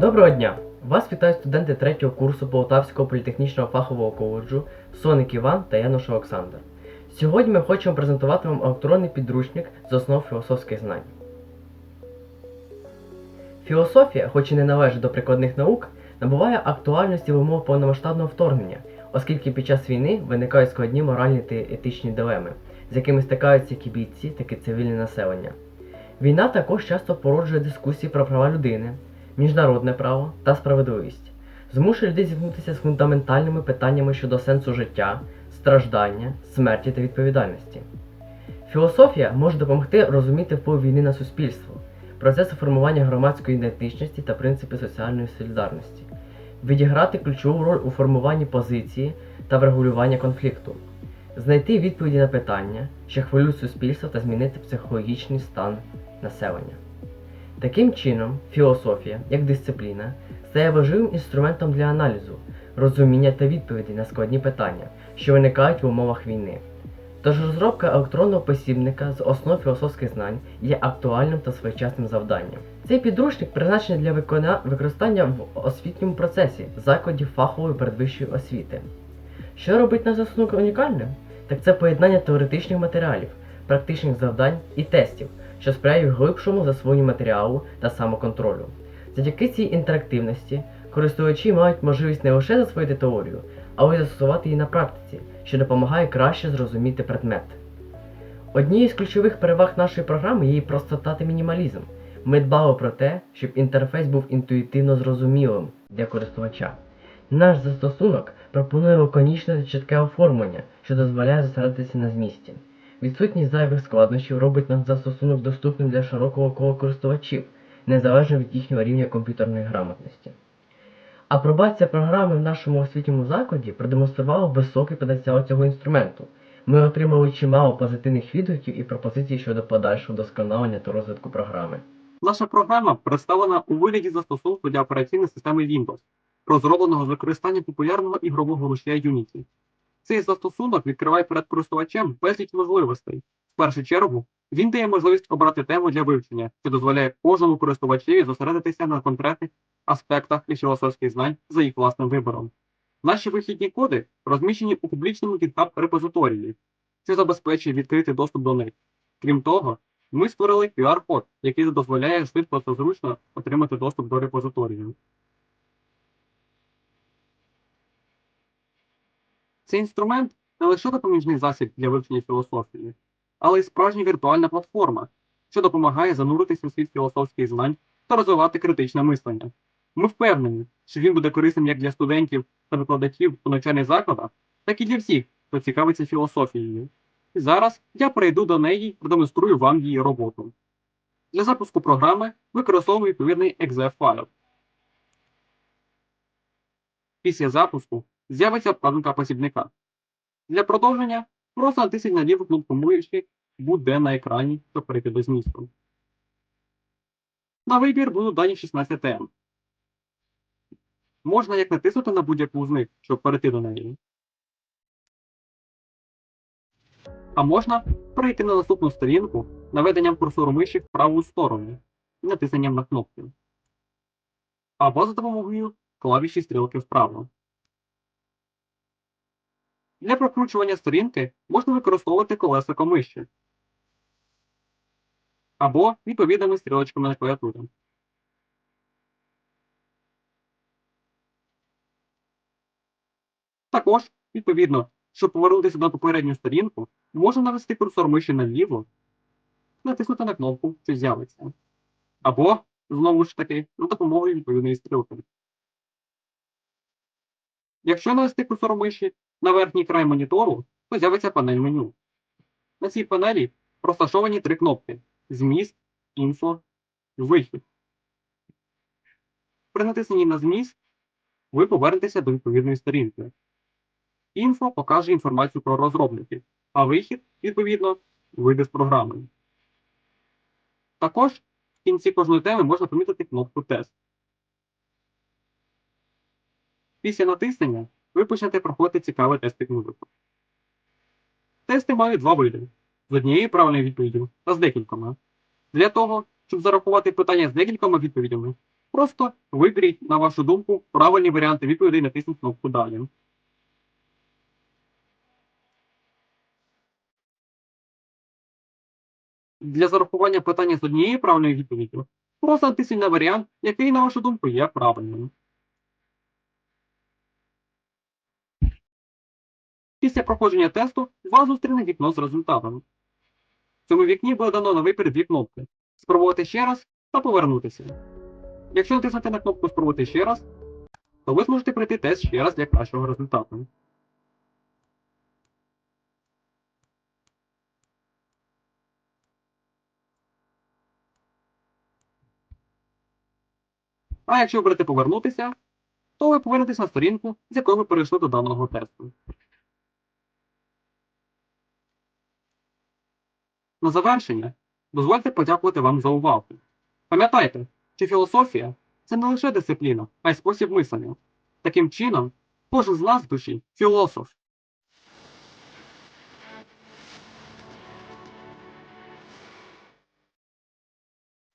Доброго дня! Вас вітають студенти третього курсу Полтавського політехнічного фахового коледжу Соник Іван та Януша Олександр. Сьогодні ми хочемо презентувати вам електронний підручник з основ філософських знань. Філософія, хоч і не належить до прикладних наук, набуває актуальності в умовах повномасштабного вторгнення, оскільки під час війни виникають складні моральні та етичні дилеми, з якими стикаються як і бійці, так і цивільне населення. Війна також часто породжує дискусії про права людини, міжнародне право та справедливість, змушує людей зіткнутися з фундаментальними питаннями щодо сенсу життя, страждання, смерті та відповідальності. Філософія може допомогти розуміти вплив війни на суспільство, процеси формування громадської ідентичності та принципи соціальної солідарності, відіграти ключову роль у формуванні позиції та врегулюванні конфлікту, знайти відповіді на питання, що хвилюють суспільство та змінити психологічний стан населення. Таким чином, філософія, як дисципліна, стає важливим інструментом для аналізу, розуміння та відповідей на складні питання, що виникають в умовах війни. Тож розробка електронного посібника з основ філософських знань є актуальним та своєчасним завданням. Цей підручник призначений для викона... використання в освітньому процесі закладів фахової передвищої освіти. Що робить наш застосунок унікальним? Так це поєднання теоретичних матеріалів, практичних завдань і тестів, що сприяє глибшому засвоєнню матеріалу та самоконтролю. Завдяки цій інтерактивності користувачі мають можливість не лише засвоїти теорію, але й застосувати її на практиці, що допомагає краще зрозуміти предмет. Однією з ключових переваг нашої програми є її простота та мінімалізм. Ми дбали про те, щоб інтерфейс був інтуїтивно зрозумілим для користувача. Наш застосунок пропонує лаконічне та чітке оформлення, що дозволяє зосередитися на змісті. Відсутність зайвих складнощів робить наш застосунок доступним для широкого кола користувачів, незалежно від їхнього рівня комп'ютерної грамотності. Апробація програми в нашому освітньому закладі продемонструвала високий потенціал цього інструменту. Ми отримали чимало позитивних відгуків і пропозицій щодо подальшого вдосконалення та розвитку програми. Наша програма представлена у вигляді застосунку для операційної системи Windows, розробленого з використанням популярного ігрового рушія Unity. Цей застосунок відкриває перед користувачем безліч можливостей. В першу чергу, він дає можливість обрати тему для вивчення, що дозволяє кожному користувачеві зосередитися на конкретних аспектах і філософських знань за їх власним вибором. Наші вихідні коди розміщені у публічному GitHub репозиторії, що забезпечує відкритий доступ до них. Крім того, ми створили QR-код, який дозволяє швидко та зручно отримати доступ до репозиторію. Цей інструмент не лише допоміжний засіб для вивчення філософії, але й справжня віртуальна платформа, що допомагає зануритися у світ філософських знань та розвивати критичне мислення. Ми впевнені, що він буде корисним як для студентів та викладачів у навчальних закладах, так і для всіх, хто цікавиться філософією. І зараз я перейду до неї і продемонструю вам її роботу. Для запуску програми використовую відповідний exe файл. Після запуску з'явиться вкладинка посібника. Для продовження просто натисніть на ліву кнопку миші будь-де на екрані, щоб перейти до змісту. На вибір будуть дані 16 тем. Можна як натиснути на будь-яку з них, щоб перейти до неї. А можна перейти на наступну сторінку наведенням курсору миші в праву сторону і натисненням на кнопки. Або за допомогою клавіші стрілки вправо. Для прокручування сторінки можна використовувати колесико миші або відповідними стрілочками на клавіатурі. Також, відповідно, щоб повернутися на попередню сторінку, можна навести курсор миші наліво, натиснути на кнопку, що з'явиться. Або, знову ж таки, за допомогою відповідної стрілки. Якщо навести курсор миші на верхній край монітору, то з'явиться панель меню. На цій панелі розташовані три кнопки: Зміст, інфо, вихід. При натисненні на зміст ви повернетеся до відповідної сторінки. Інфо покаже інформацію про розробників, а вихід, відповідно, вийде з програми. Також в кінці кожної теми можна помітити кнопку Тест. Після натиснення ви почнете проходити цікавий тест музику. Тести мають два види: з однією правильною відповіддю та з декількома. Для того, щоб зарахувати питання з декількома відповідями, Просто виберіть, на вашу думку, правильні варіанти відповідей і натисніть кнопку Далі. Для зарахування питання з однією правильною відповіддю просто натисніть на варіант, який, на вашу думку, є правильним. Після проходження тесту вас зустріне вікно з результатами. В цьому вікні буде дано на вибір дві кнопки спробувати ще раз та повернутися. Якщо натиснути на кнопку спробувати ще раз, то ви зможете пройти тест ще раз для кращого результату. А якщо оберете повернутися, то ви повернетесь на сторінку, з якої ви перейшли до даного тесту. На завершення дозвольте подякувати вам за увагу. Пам'ятайте, що філософія це не лише дисципліна, а й спосіб мислення. Таким чином, кожен з нас душі філософ.